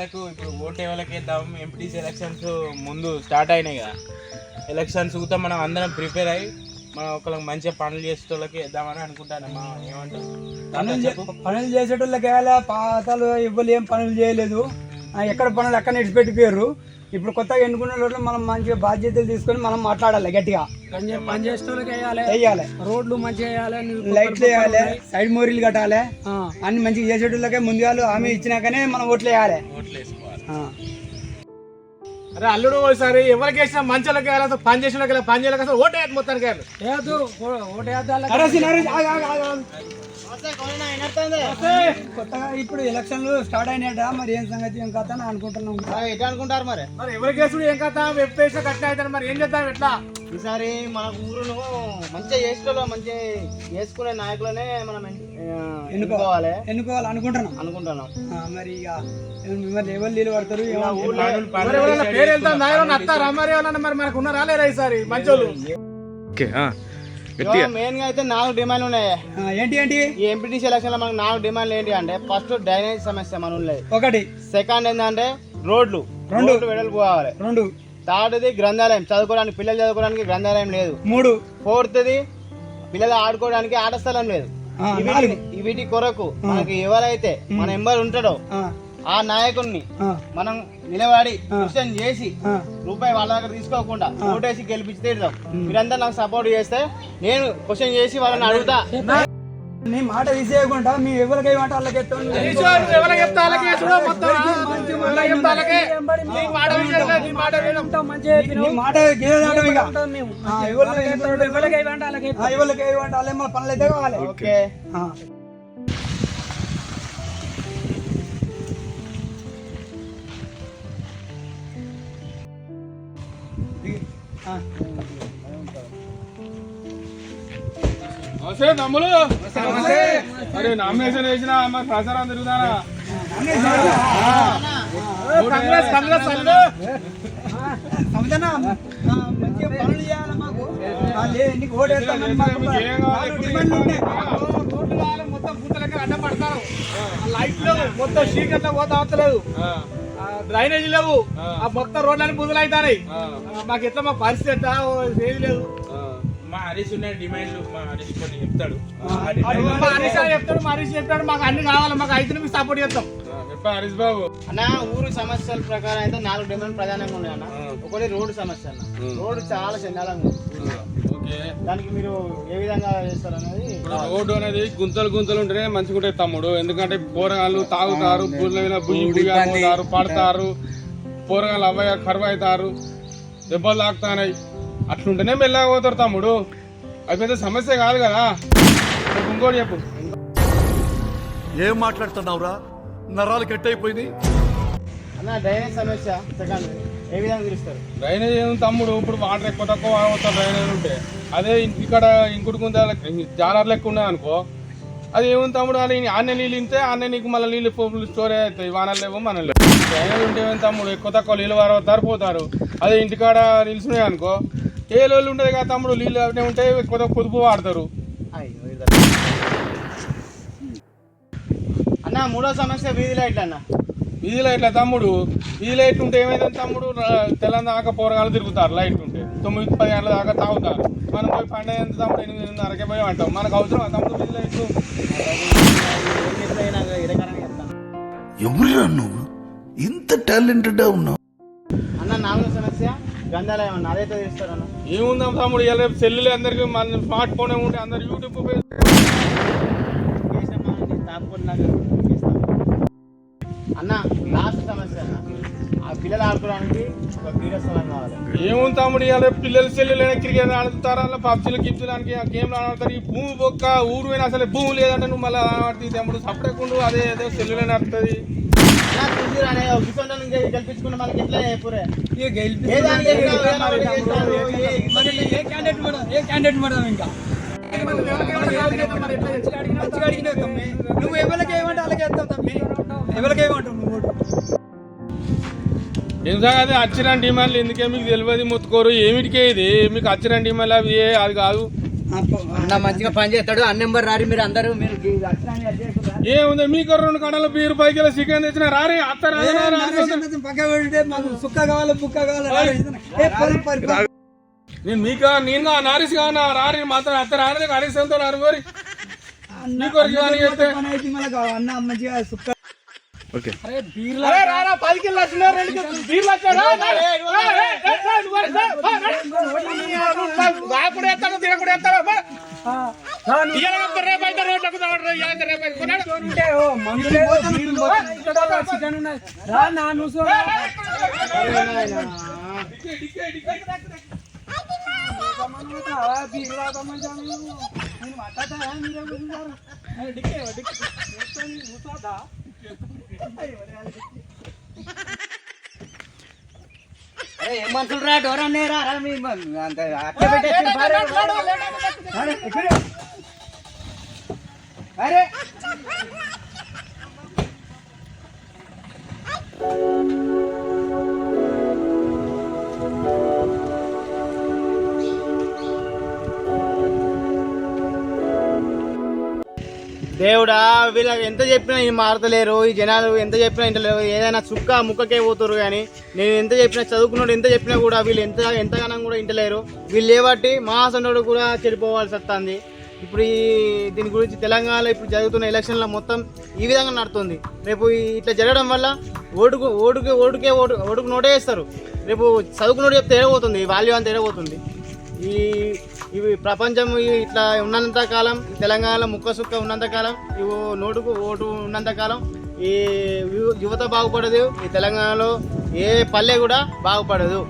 ఇప్పుడు ఓటు ఎవరికి వేద్దాం ఎంపీటీసీ ఎలక్షన్స్ ముందు స్టార్ట్ అయినాయి కదా. ఎలక్షన్స్ కూడా మనం అందరం ప్రిపేర్ అయ్యి మనం ఒకళ్ళకి మంచిగా పనులు చేసేటోళ్ళకి వేద్దామని అనుకుంటాను. మా ఏమంటారు? పనులు చే- పనులు చేసేటోళ్ళకి పాతలు ఇవ్వలు పనులు చేయలేదు. ఆ, ఎక్కడ పనులు ఎక్కడ నిడిచిపెట్టిపోయారు ఇప్పుడు కొత్తగా ఎన్నుకునే వాళ్ళు మనం మంచిగా బాధ్యతలు తీసుకొని మనం మాట్లాడాలి గట్టిగా. వేయాలి. వేయాలి. రోడ్లు మంచిగా వేయాలి లైట్లు వేయాలి సైడ్ మోరీలు కట్టాలి. అన్ని మంచిగా చేసేటోళ్ళకే ముందుగా హామీ ఇచ్చినాకనే మనం ఓట్లు వేయాలి. అరే అల్లుడు ఒకసారి ఎవరికి వేసినా మంచాలకి వెళ్ళాలి అసలు పని చేసిన వాళ్ళకి పని చేయలేక అసలు ఓటే మొత్తానికి. వెళ్ళాలి వేయద్దు ఓటు వేద్దాం ఇప్పుడు ఎలక్షన్లు స్టార్ట్ అయినాయట మరి ఏం సంగతి ఏం కథ అని అనుకుంటున్నాం. ఎట్లా అనుకుంటారు మరి? మరి ఎవరికి వేసుడు ఏం కదా వెబ్ పేజ్ అవుతారు మరి ఏం చేద్దాం ఎట్లా? ఈసారి మన ఊరును మంచిగా చేసుకోవాలి మంచిగా చేసుకునే నాయకులనే మనం ఎన్నుకోవాలి. ఎన్నుకోవాలి అనుకుంటున్నాం. అనుకుంటున్నాం. ఆ, మరి ఇక మరి ఎవరు నీళ్ళు పడతారు పేరు వెళ్తాం నాయన అత్తారా మరి ఏమన్నా మరి మనకు ఉన్నారా లేరా ఈసారి? మంచోళ్ళు. మెయిన్గా అయితే నాలుగు డిమాండ్లు ఉన్నాయి. ఏంటి ఏంటి? ఈ ఎంపీటీసీ ఎలక్షన్లో మనకు నాలుగు డిమాండ్లు ఏంటి అంటే ఫస్ట్ డ్రైనేజ్ సమస్య మన ఊళ్ళో ఒకటి. సెకండ్ ఏంటంటే రోడ్లు. రెండు. రోడ్లు వెడల్పు కావాలి. రెండు. థర్డ్ది గ్రంథాలయం. చదువుకోవడానికి పిల్లలు చదువుకోవడానికి గ్రంథాలయం లేదు. మూడు. ఫోర్త్ది పిల్లలు ఆడుకోవడానికి ఆట స్థలం లేదు. వీటి కొరకు మనకి ఎవరైతే మన ఎంబర్ ఉంటాడో ఆ, నాయకుడిని మనం నిలబడి క్వశ్చన్ చేసి. రూపాయి వాళ్ళ దగ్గర తీసుకోకుండా ఓటేసి గెలిపించి తీరుదాం మీరంతా నాకు సపోర్ట్ చేస్తే నేను క్వశ్చన్ చేసి వాళ్ళని అడుగుతా. నీ మాట తీసేయకుండా మీ ఎవరికి ఏమంటే వాళ్ళకి ఎవరికి చెప్తా వాళ్ళకి వేసుడు మొత్తం ఎవరికి నమస్తే తమ్ముడు మరి నామినేషన్ వేసిన మరి ప్రచారం తిరుగుతానా కాంగ్రెస్ కాంగ్రెస్ మంచిగా పనులు చేయాలి మాకు. నీకు డిమాండ్లు ఉన్నాయి. రోడ్లు కావాలి, మొత్తం పూతలకి అడ్డం పడతారు. ఆ లైట్లు మొత్తం చీకట్లో పోతా అవతలేదు. ఆ. డ్రైనేజీ లేవు. ఆ. మొత్తం రోడ్లన్నీ బుద్ధులు అవుతాయి మాకు ఎట్లా మా పరిస్థితి ఎట్లా ఏది లేదు. మా హరీష్ ఉన్న డిమాండ్లు మా హరీష్ కొన్ని చెప్తాడు. ఆ మా హరీష్ అని చెప్తాడు మా హరీష్ చెప్తాడు మాకు అన్ని కావాలి మాకు అయితే మీకు సపోర్ట్ చేస్తాం. హరీష్ బాబు. అన్న ఊరు సమస్యల ప్రకారం అయితే నాలుగు డిమాండ్ ప్రధానంగా ఉన్నాయి అన్న. ఒకటి రోడ్డు సమస్య అన్న. రోడ్డు చాలా చండాలంగా ఉంది. ఓకే. దానికి మీరు ఏ విధంగా చేస్తారు అనేది రోడ్డు అనేది గుంతలు గుంతలు ఉంటేనే మంచిగా ఉంటుంది తమ్ముడు. ఎందుకంటే పోరగాళ్ళు తాగుతారు బుయ్యి పోతారు పడతారు పోరగాళ్ళు అవ్వయ్య కరువు అవుతారు దెబ్బలు తాకుతాయి అట్లుంటేనే మెల్లగా పోతారు తమ్ముడు. అది పెద్ద సమస్య కాదు కదా. ఇంకోటి చెప్పు. ఏం మాట్లాడుతున్నావురా? నరాలు కట్ అయిపోయింది అన్న డ్రైనేజ్ సమస్య సెకండ్ ఏ విధంగా తీరుస్తారు డ్రైనేజ్ ఏం తమ్ముడు? ఇప్పుడు వాటర్ ఎక్కువ తక్కువ అవుతారు డ్రైనేజ్ ఉంటే? అదే ఇక్కడ ఇంకుడు గుంత జాలర్ లెక్క ఉన్నది అనుకో. అది ఏముంది తమ్ముడు? అని ఆన్నే నీళ్ళు ఇంతే ఆన్నే నీకు మళ్ళీ నీళ్ళు ఫుల్ స్టోరేజ్ అవుతాయి. వానలు లేవు మనలు లేవు. డ్రైనేజ్ ఉంటే తమ్ముడు? ఎక్కువ తక్కువ నీళ్ళు వారవుతారు పోతారు. అదే ఇంటికాడ నిలిచినాయి అనుకో. ఏ లోళ్ళు ఉంటుంది కదా తమ్ముడు నీళ్ళు అవి ఉంటే తక్కువ పొదుపు వాడతారు. అన్న మూడో సమస్య వీధి లైట్లు అన్న. వీధి లైట్ల తమ్ముడు వీధి లైట్ ఉంటే ఏమైందని తమ్ముడు? తెల్లని దాకా పోరగాళ్ళు తిరుగుతారు లైట్ ఉంటే. తొమ్మిది పది గంటల దాకా తాగుతారు. మనం పోయి పండుగ ఎంత తమ్ముడు? ఎనిమిదిన్నరకే పోయి అంటాం మనకు అవసరం ఆ తమ్ముడు వీధి లైట్లు? ఎవరురా నువ్వు? ఇంత టాలెంటెడ్ ఉన్నావు. అదైతే తీస్తారు అన్న ఏముందాం తమ్ముడు ఇలా రేపు సెల్లులు అందరికి మన స్మార్ట్ ఫోన్ ఉంటే అందరు యూట్యూబ్. అన్న లాస్ట్ సమస్య అన్న. ఆ పిల్లలు ఆడుకోవడానికి ఒక కావాలి. ఏముంది తమ్ముడు ఇలా రేపు పిల్లలు సెల్లులు క్రికెట్ ఆడుతారు పబ్జీలు గిప్జీలానికి ఆ గేమ్లు ఆడతారు. ఈ భూమి ఒక్క ఊరు పోయినా అసలు భూమి లేదంటే నువ్వు మళ్ళీ ఆడుతుంది తమ్ముడు. సపరేట్ అదే ఏదో సెల్లులే నడుతుంది అన్న మనకి ఎట్లా ఏ ఏ క్యాండిడేట్ ఏ క్యాండిడేట్ ఇంకా నువ్వు ఎవరికి ఏమంటే అలాగే వేస్తావు తమ్మి ఎవరికి ఏమంటావు నువ్వు ఓటు? ఎందుకంటే అచ్చిరాని డిమాండ్లు ఎందుకే మీకు తెలియదు మొత్తుకోరు ఏమిటికే ఇది మీకు అచ్చిరాని డిమాండ్లు అవి ఏ- అది కాదు అన్న మంచిగా పని చేస్తాడు. అన్న నెంబర్ రారి మీరు అందరూ మీరు ఏముంది? మీకు రెండు కడలు బీరు పైకి చికెన్ తెచ్చిన రారి అత్త సుక్క కావాలి బుక్క కావాలి. నేను మీకు నేను నారిస్ కానా రారి మాత్రం అత్త రాని హరీశ్తో రారు కోరి నీ కొరకు కానీ చెప్తే పని అయితే మనకు అన్న మంచిగా సుక్క అరే రారా పదికి లక్షలు రెండు బీర్లు వచ్చాడా రాకుడు ఎత్తాడు తినకుడు ఎత్తాడు రేపు అయితే రోడ్లకు తాగడు రేపు అయితే కొన్నాడు ఉంటే ఓ మందులే బీర్లు మొత్తం ఇక్కడ చికెన్ ఉన్నది రా నా నువ్వు బీర్లు తాగమని నేను మాట్లాడతా మీరే కూర్చుంటారు అరే ఏం మనుషులు రా డోర్ అన్నే రా రా మీ మన- అంత అట్లా పెట్టేసి బారే. అరే, ఇక్కడ. అరే దేవుడా వీళ్ళకి ఎంత చెప్పినా మారతలేరు ఈ జనాలు ఎంత చెప్పినా ఇంటలేరు ఏదైనా చుక్క ముక్కకే పోతురు కానీ నేను ఎంత చెప్పినా చదువుకున్నాడు ఎంత చెప్పినా కూడా వీళ్ళు ఎంత ఎంతగానో కూడా ఇంటలేరు. వీళ్ళు లేబట్టి మహాసనుడు కూడా చెడిపోవాల్సి వస్తుంది. ఇప్పుడు ఈ దీని గురించి తెలంగాణలో ఇప్పుడు జరుగుతున్న ఎలక్షన్లో మొత్తం ఈ విధంగా నడుతుంది. రేపు ఇట్లా జరగడం వల్ల ఓటుకు ఓటుకి ఓటుకే ఓటు ఓటుకు నోటే వేస్తారు. రేపు చదువుకున్నోడు చెప్తే ఏడబోతుంది వాల్యూ అంతా ఏడబోతుంది ఈ ఇవి ప్రపంచం ఇట్లా ఉన్నంత కాలం తెలంగాణలో ముక్క సుక్క ఉన్నంత కాలం ఇవి నోటుకు ఓటు ఉన్నంత కాలం ఈ యువత బాగుపడదు ఈ తెలంగాణలో ఏ పల్లె కూడా బాగుపడదు.